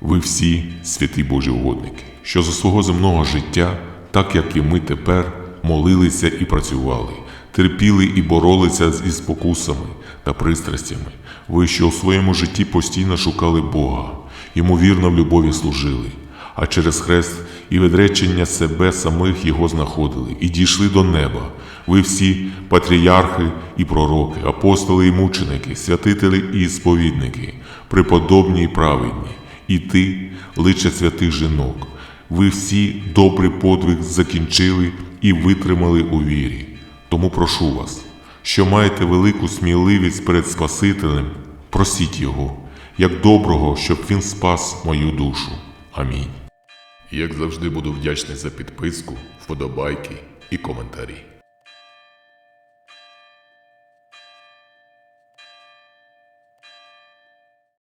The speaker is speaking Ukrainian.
Ви всі святі Божі угодники, що за свого земного життя, так як і ми тепер, молилися і працювали, терпіли і боролися зі спокусами та пристрастями. Ви, що у своєму житті постійно шукали Бога, йому вірно в любові служили, а через хрест і відречення себе самих його знаходили і дійшли до неба. Ви всі патріархи і пророки, апостоли і мученики, святителі і сповідники, преподобні і праведні, і ти, личе святих жінок. Ви всі добрий подвиг закінчили і витримали у вірі. Тому прошу вас, що маєте велику сміливість перед Спасителем, просіть Його, як доброго, щоб Він спас мою душу. Амінь. Як завжди буду вдячний за підписку, вподобайки і коментарі.